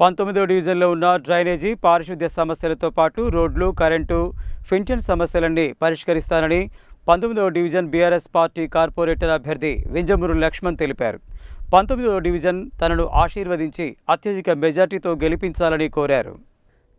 పంతొమ్మిదో డివిజన్లో ఉన్న డ్రైనేజీ పారిశుద్ధ్య సమస్యలతో పాటు రోడ్లు కరెంటు పెన్షన్ సమస్యలన్నీ పరిష్కరిస్తానని పంతొమ్మిదవ డివిజన్ బీఆర్ఎస్ పార్టీ కార్పొరేటర్ అభ్యర్థి వింజమూరు లక్ష్మణ్ తెలిపారు. పంతొమ్మిదవ డివిజన్ తనను ఆశీర్వదించి అత్యధిక మెజార్టీతో గెలిపించాలని కోరారు.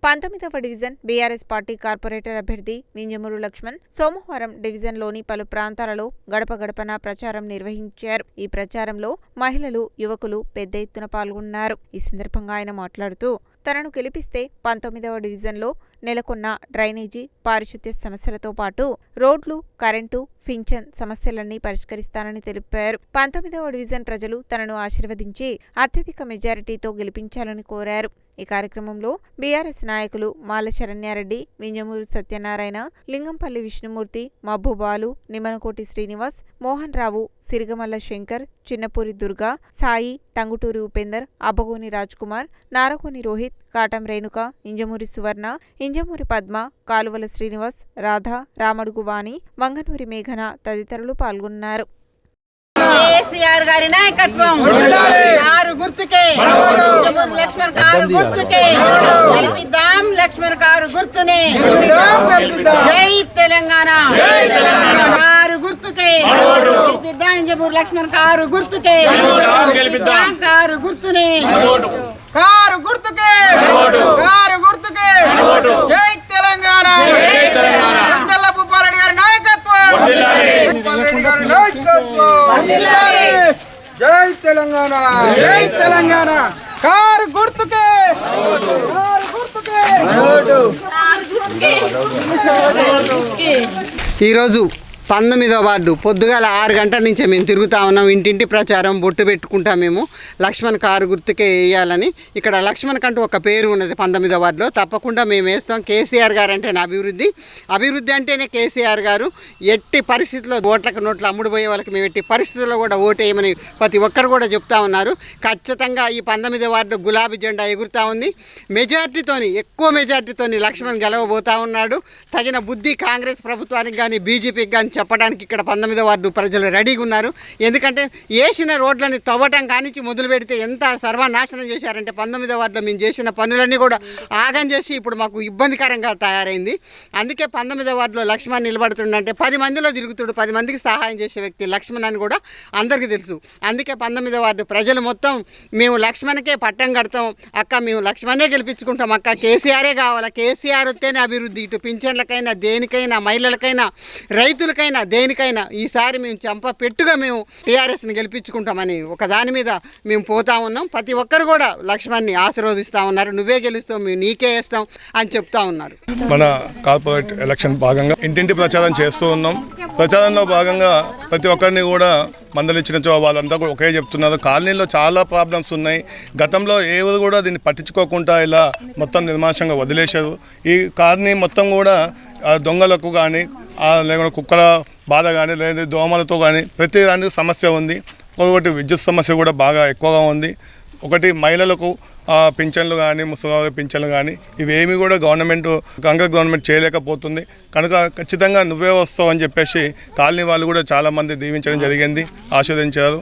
పంతొమ్మిదవ డివిజన్ బీఆర్ఎస్ పార్టీ కార్పొరేటర్ అభ్యర్థి వింజమూరు లక్ష్మణ్ సోమవారం డివిజన్లోని పలు ప్రాంతాలలో గడప గడపన ప్రచారం నిర్వహించారు. ఈ ప్రచారంలో మహిళలు యువకులు పెద్ద ఎత్తున పాల్గొన్నారు. ఈ సందర్భంగా ఆయన మాట్లాడుతూ తనను గెలిపిస్తే పంతొమ్మిదవ డివిజన్లో నెలకొన్న డ్రైనేజీ పారిశుద్ధ్య సమస్యలతో పాటు రోడ్లు కరెంటు పింఛన్ సమస్యలన్నీ పరిష్కరిస్తానని తెలిపారు. పంతొమ్మిదవ డివిజన్ ప్రజలు తనను ఆశీర్వదించి అత్యధిక మెజారిటీతో గెలిపించాలని కోరారు. ఈ కార్యక్రమంలో బీఆర్ఎస్ నాయకులు మాల శరణ్యారెడ్డి వింజమూరు సత్యనారాయణ లింగంపల్లి విష్ణుమూర్తి మబ్బుబాలు నిమ్మనకోటి శ్రీనివాస్ మోహన్ రావు సిరిగమల్ల శంకర్ చిన్నపూరి దుర్గా సాయి టంగుటూరి ఉపేందర్ అబ్బగోని కుమార్ నారకోని రోహిత్ కాటం రేణుక ఇంజమూరి సువర్ణ ఇంజమూరి పద్మ కాలువల శ్రీనివాస్ రాధ రామడుగు వాణి మంగనూరి మేఘన తదితరులు పాల్గొన్నారు. కేసీఆర్ గారి నాయకత్వం. కారు గుర్తుకే. లక్ష్మణ్ కారు గుర్తుకే. గెలిపిద్దాం లక్ష్మణ్ కారు గుర్తునే. జై తెలంగాణ. కారు గుర్తుకే. గెలిపిద్దాం ఇంజమూరు లక్ష్మణ్ కారు గుర్తుకే. కారు గుర్తునే కారు గుర్తుకే కారు గుర్తుకే జై తెలంగాణ చల్ల భూపాలరెడ్డి గారి నాయకత్వం భూపాలరెడ్డి గారి నాయకత్వం జై తెలంగాణ జై తెలంగాణ కారు గుర్తుకే కారు గుర్తుకే ఈరోజు పంతొమ్మిదో వార్డు. పొద్దుగాల ఆరు గంటల నుంచే మేము తిరుగుతా ఉన్నాం. ఇంటింటి ప్రచారం బొట్టు పెట్టుకుంటా మేము. లక్ష్మణ్ కారు గుర్తుకే వేయాలని. ఇక్కడ లక్ష్మణ్ కంటూ ఒక పేరు ఉన్నది పంతొమ్మిదో వార్డులో. తప్పకుండా మేము వేస్తాం. కేసీఆర్ గారు అంటే నా అభివృద్ధి. అభివృద్ధి అంటేనే కేసీఆర్ గారు ఎట్టి పరిస్థితుల్లో ఓట్లకు నోట్లు అమ్ముడుపోయే వాళ్ళకి మేము ఎట్టి పరిస్థితుల్లో కూడా ఓటేయమని ప్రతి ఒక్కరు కూడా చెప్తా ఉన్నారు. ఖచ్చితంగా ఈ పంతొమ్మిదో వార్డు గులాబీ జెండా ఎగురుతూ ఉంది. మెజార్టీతోని ఎక్కువ మెజార్టీతోని లక్ష్మణ్ గెలవబోతా ఉన్నాడు. తగిన బుద్ధి కాంగ్రెస్ ప్రభుత్వానికి కానీ బీజేపీకి కానీ చెప్పడానికి ఇక్కడ పంతొమ్మిదో వార్డు ప్రజలు రెడీగా ఉన్నారు. ఎందుకంటే వేసిన రోడ్లని తవ్వటం కానించి మొదలు పెడితే ఎంత సర్వనాశనం చేశారంటే పంతొమ్మిదో వార్డులో మేము చేసిన పనులన్నీ కూడా ఆగం చేసి ఇప్పుడు మాకు ఇబ్బందికరంగా తయారైంది. అందుకే పంతొమ్మిదో వార్డులో లక్ష్మణ్ నిలబడుతుండంటే పది మందిలో తిరుగుతుడు పది మందికి సహాయం చేసే వ్యక్తి లక్ష్మణ్ అని కూడా అందరికీ తెలుసు. అందుకే పంతొమ్మిదో వార్డు ప్రజలు మొత్తం మేము లక్ష్మణ్కే పట్టం కడతాం అక్క మేము లక్ష్మణే గెలిపించుకుంటాం అక్క కేసీఆరే కావాలా? కేసీఆర్ వస్తేనే అభివృద్ధి. ఇటు పింఛన్లకైనా దేనికైనా మహిళలకైనా రైతులకైనా దేనికైనా ఈసారి మేము చంప పెట్టుగా మేము టీఆర్ఎస్ని గెలిపించుకుంటామని ఒక దాని మీద మేము పోతా ఉన్నాం. ప్రతి ఒక్కరు కూడా లక్ష్మణ్ని ఆశీర్వదిస్తూ ఉన్నారు. నువ్వే గెలుస్తావు మేము నీకే వేస్తాం అని చెప్తా ఉన్నారు. మన కార్పొరేట్ ఎలక్షన్ భాగంగా ఇంటింటి ప్రచారం చేస్తూ ఉన్నాం. ప్రచారంలో భాగంగా ప్రతి ఒక్కరిని కూడా మందలిచ్చిన చో వాళ్ళంతా కూడా ఒకే చెప్తున్నారు. కాలనీలో చాలా ప్రాబ్లమ్స్ ఉన్నాయి. గతంలో ఎవరు కూడా దీన్ని పట్టించుకోకుండా ఇలా మొత్తం నిర్మాషంగా వదిలేశారు. ఈ కాలనీ మొత్తం కూడా దొంగలకు కానీ లేకుండా కుక్కల బాధ కానీ లేదా దోమలతో కానీ ప్రతి దానికి సమస్య ఉంది. ఒకటి విద్యుత్ సమస్య కూడా బాగా ఎక్కువగా ఉంది. ఒకటి మహిళలకు పింఛన్లు కానీ ముసలి పింఛన్లు కానీ ఇవేమి కూడా గవర్నమెంట్ కాంగ్రెస్ గవర్నమెంట్ చేయలేకపోతుంది. కనుక ఖచ్చితంగా నువ్వే వస్తావు అని చెప్పేసి కాలనీ వాళ్ళు కూడా చాలామంది దీవించడం జరిగింది ఆస్వాదించారు